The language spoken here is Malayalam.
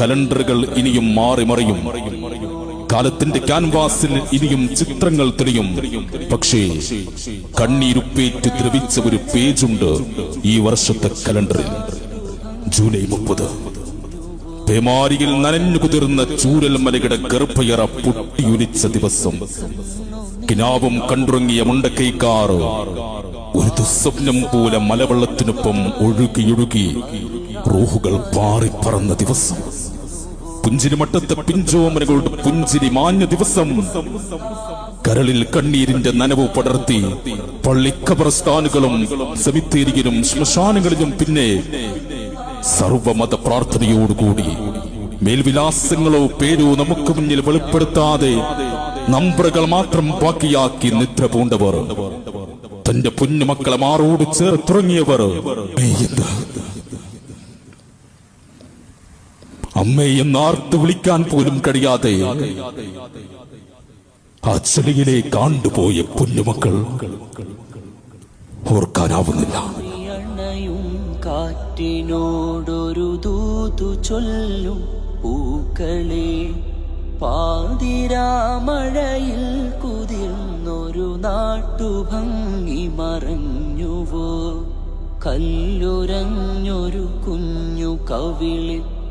കലണ്ടറുകൾ ഇനിയും മാറി മറിയും. കാലത്തിന്റെ ക്യാൻവാസിൽ ഇനിയും ചിത്രങ്ങൾ തെളിയും. പക്ഷേ കണ്ണീരുപ്പേറ്റ് ദ്രവിച്ച ഒരു പേജുണ്ട് ഈ വർഷത്തെ കലണ്ടറിൽ. ജൂലൈ മുപ്പത്. പേമാരിയിൽ നനഞ്ഞു കുതിർന്ന ചൂരൽ മലയുടെ ഗർഭയറ പൊട്ടിയൊലിച്ച ദിവസം. കിനാവും കണ്ടുറങ്ങിയ മുണ്ടക്കൈക്കാർ ഒരു ദുസ്വപ്നം പോലെ മലവെള്ളത്തിനൊപ്പം ഒഴുകിയൊഴുകി റൂഹുകൾ പാറിപ്പറന്ന ദിവസം. പുഞ്ചിരി മട്ടത്തെ പിഞ്ചോമനകളുടെ പുഞ്ചിരി മാഞ്ഞ ദിവസം. കരളിൽ കണ്ണീരിന്റെ നനവ് പടർത്തി പള്ളിക്കബറസ്ഥാനുകളും സെമിത്തേരിയിലും ശ്മശാനങ്ങളിലും പിന്നെ സർവമത പ്രാർത്ഥനയോടുകൂടി മേൽവിലാസങ്ങളോ പേരോ നമുക്ക് മുന്നിൽ വെളിപ്പെടുത്താതെ നമ്പറുകൾ മാത്രം ബാക്കിയാക്കി നിദ്ര പൂണ്ടവർ. തന്റെ പൊന്നുമക്കളെ മാറോട് ചേർത്തുറങ്ങിയവർ അമ്മയെന്ന് ആർത്ത് വിളിക്കാൻ പോലും കഴിയാതെ ആ ചെളിയിലെ കാണ്ടുപോയ പൊന്നുമക്കൾ ഓർക്കാനാവുന്നില്ല. കാറ്റിനോടൊരു ദൂതു ചൊല്ലും പൂക്കളെ പാതിരാമഴയിൽ കുതിർന്നൊരു നാട്ടുഭംഗി മറഞ്ഞുവോ? കല്ലുരഞ്ഞൊരു കുഞ്ഞു കവിളിൽ